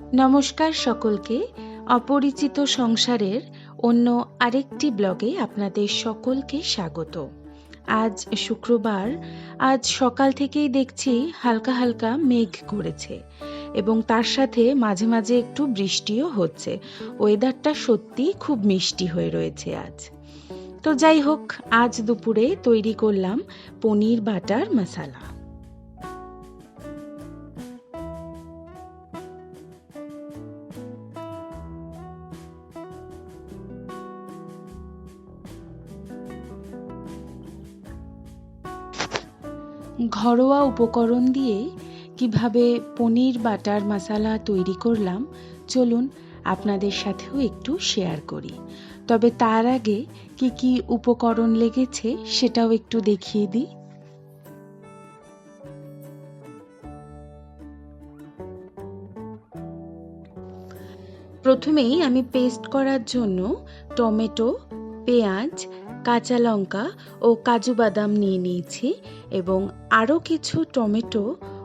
নমস্কার সকলকে। অপরিচিত সংসারের অন্য আরেকটি ব্লগে আপনাদের সকলকে স্বাগত। আজ শুক্রবার, আজ সকাল থেকেই দেখছি হালকা হালকা মেঘ করেছে এবং তার সাথে মাঝে মাঝে একটু বৃষ্টিও হচ্ছে। ওয়েদারটা সত্যি খুব মিষ্টি হয়ে রয়েছে আজ। তো যাই হোক, আজ দুপুরে তৈরি করলাম পনির বাটার মশালা। ঘরোয়া উপকরণ দিয়ে কীভাবে পনির বাটার মশালা তৈরি করলাম, চলুন আপনাদের সাথেও একটু শেয়ার করি। তবে তার আগে কি কি উপকরণ লেগেছে সেটাও একটু দেখিয়ে দিই। প্রথমেই আমি পেস্ট করার জন্য টমেটো পেঁয়াজ, কাঁচা লঙ্কা ও কাজু বাদাম নিয়ে নিয়েছি এবং আরও কিছু টমেটো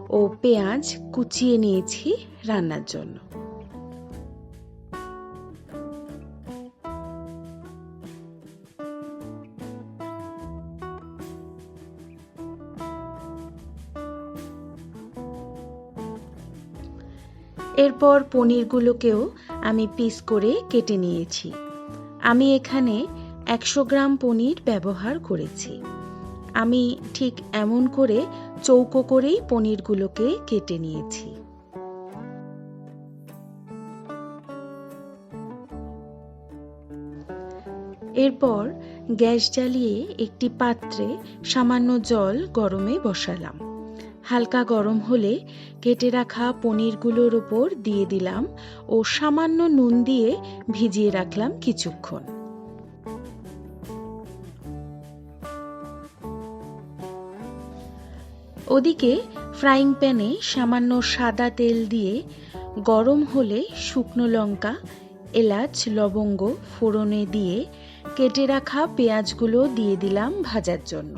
ও পেঁয়াজ কুচিয়ে নিয়েছি রান্নার জন্য। এরপর পনিরগুলোকেও আমি পিস করে কেটে নিয়েছি। আমি এখানে একশো গ্রাম পনির ব্যবহার করেছি। আমি ঠিক এমন করে চৌকো করেই পনিরগুলোকে কেটে নিয়েছি। এরপর গ্যাস জ্বালিয়ে একটি পাত্রে সামান্য জল গরমে বসালাম। হালকা গরম হলে কেটে রাখা পনিরগুলোর ওপর দিয়ে দিলাম ও সামান্য নুন দিয়ে ভিজিয়ে রাখলাম কিছুক্ষণ। ওদিকে ফ্রাইং প্যানে সামান্য সাদা তেল দিয়ে গরম হলে শুকনো লঙ্কা, এলাচ, লবঙ্গ, ফোড়নে দিয়ে কেটে রাখা পেঁয়াজগুলো দিয়ে দিলাম ভাজার জন্য।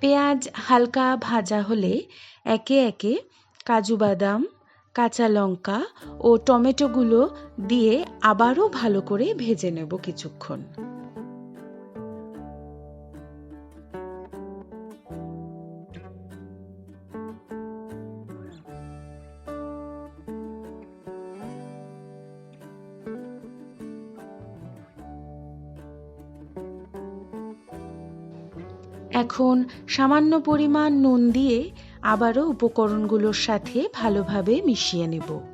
পেঁয়াজ হালকা ভাজা হলে একে একে কাজু বাদাম, কাঁচা লঙ্কা ও টমেটোগুলো দিয়ে আবারও ভালো করে ভেজে নেব কিছুক্ষণ। এখন সামান্য পরিমাণ নুন দিয়ে আবারও উপকরণগুলোর সাথে ভালোভাবে মিশিয়ে নেব।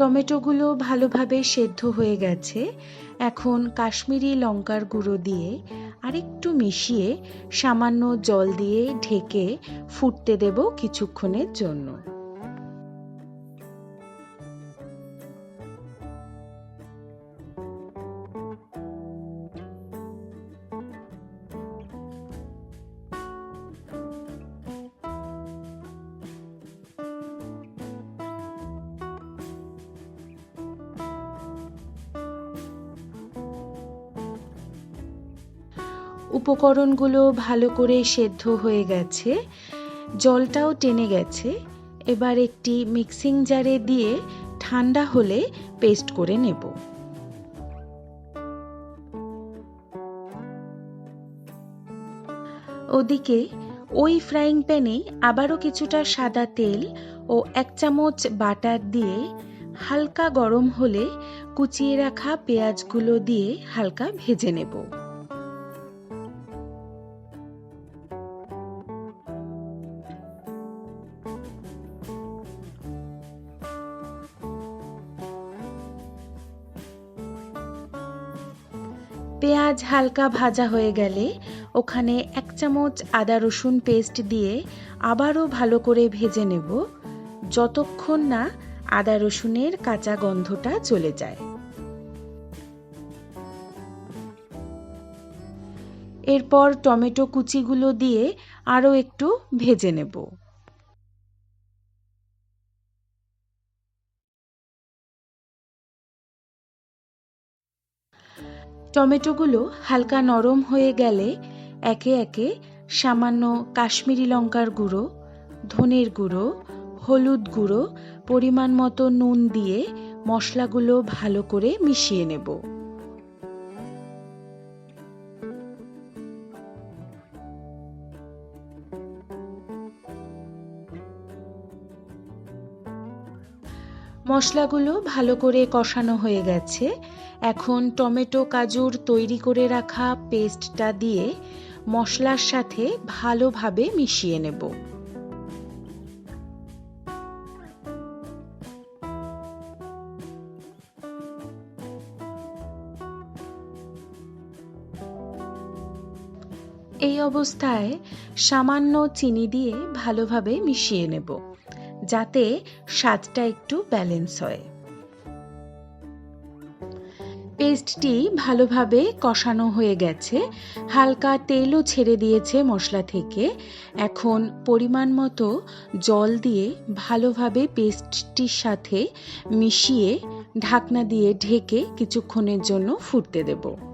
টমেটোগুলো ভালোভাবে সেদ্ধ হয়ে গেছে। এখন কাশ্মীরি লঙ্কার গুঁড়ো দিয়ে আরেকটু মিশিয়ে সামান্য জল দিয়ে ঢেকে ফুটতে দেব কিছুক্ষণের জন্য। উপকরণগুলো ভালো করে সেদ্ধ হয়ে গেছে, জলটাও টেনে গেছে। এবার একটি মিক্সিং জারে দিয়ে ঠান্ডা হলে পেস্ট করে নেব। ওদিকে ওই ফ্রাইং প্যানে আবারও কিছুটা সাদা তেল ও এক চামচ বাটার দিয়ে হালকা গরম হলে কুচিয়ে রাখা পেঁয়াজগুলো দিয়ে হালকা ভেজে নেব। পেঁয়াজ হালকা ভাজা হয়ে গেলে ওখানে এক চামচ আদা রসুন পেস্ট দিয়ে আবারও ভালো করে ভেজে নেব, যতক্ষণ না আদা রসুনের কাঁচা গন্ধটা চলে যায়। এরপর টমেটো কুচিগুলো দিয়ে আরও একটু ভেজে নেব। টমেটোগুলো হালকা নরম হয়ে গেলে একে একে সামান্য কাশ্মীরি লঙ্কার গুঁড়ো, ধনের গুঁড়ো, হলুদ গুঁড়ো, পরিমাণ মতো নুন দিয়ে মশলাগুলো ভালো করে মিশিয়ে নেব। মশলাগুলো ভালো করে কষানো হয়ে গেছে। এখন টমেটো, কাজুর তৈরি করে রাখা পেস্টটা দিয়ে মশলার সাথে ভালোভাবে মিশিয়ে নেব। এই অবস্থায় সামান্য চিনি দিয়ে ভালোভাবে মিশিয়ে নেব। যাতে স্বাদটা একটু ব্যালেন্স হয়। পেস্টটি ভালোভাবে কষানো হয়ে গেছে। হালকা তেলও ছেড়ে দিয়েছে মশলা থেকে। এখন পরিমাণ মতো জল দিয়ে ভালোভাবে পেস্টটির সাথে মিশিয়ে ঢাকনা দিয়ে ঢেকে কিছুক্ষণের জন্য ফুটতে দেবো।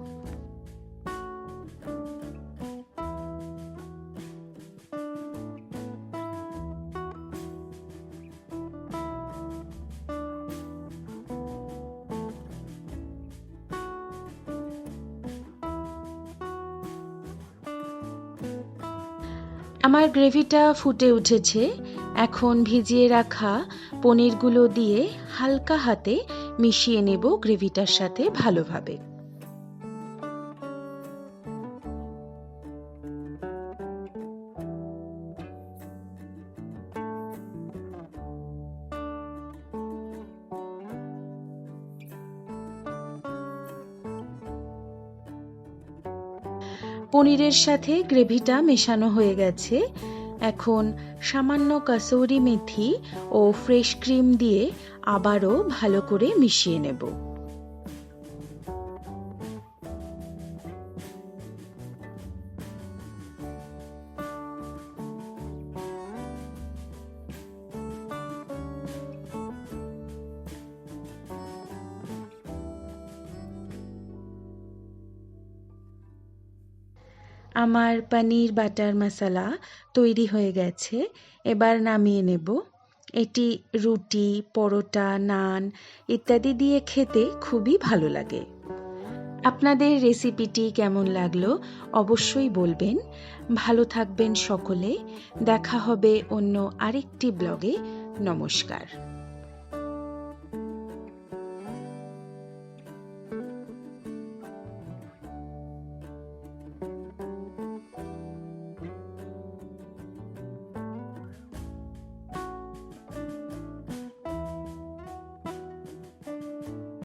আমার গ্রেভিটা ফুটে উঠেছে। এখন ভিজিয়ে রাখা পনিরগুলো দিয়ে হালকা হাতে মিশিয়ে নেব গ্রেভিটার সাথে ভালোভাবে। পনিরের সাথে গ্রেভিটা মেশানো হয়ে গেছে। এখন সামান্য কাসৌরি মেথি ও ফ্রেশ ক্রিম দিয়ে আবারও ভালো করে মিশিয়ে নেব। আমার পনির বাটার মশলা তৈরি হয়ে গেছে। এবার নামিয়ে নেব। এটি রুটি, পরোটা, নান ইত্যাদি দিয়ে খেতে খুবই ভালো লাগে। আপনাদের রেসিপিটি কেমন লাগল অবশ্যই বলবেন। ভালো থাকবেন সকলে। দেখা হবে অন্য আরেকটি ব্লগে। নমস্কার।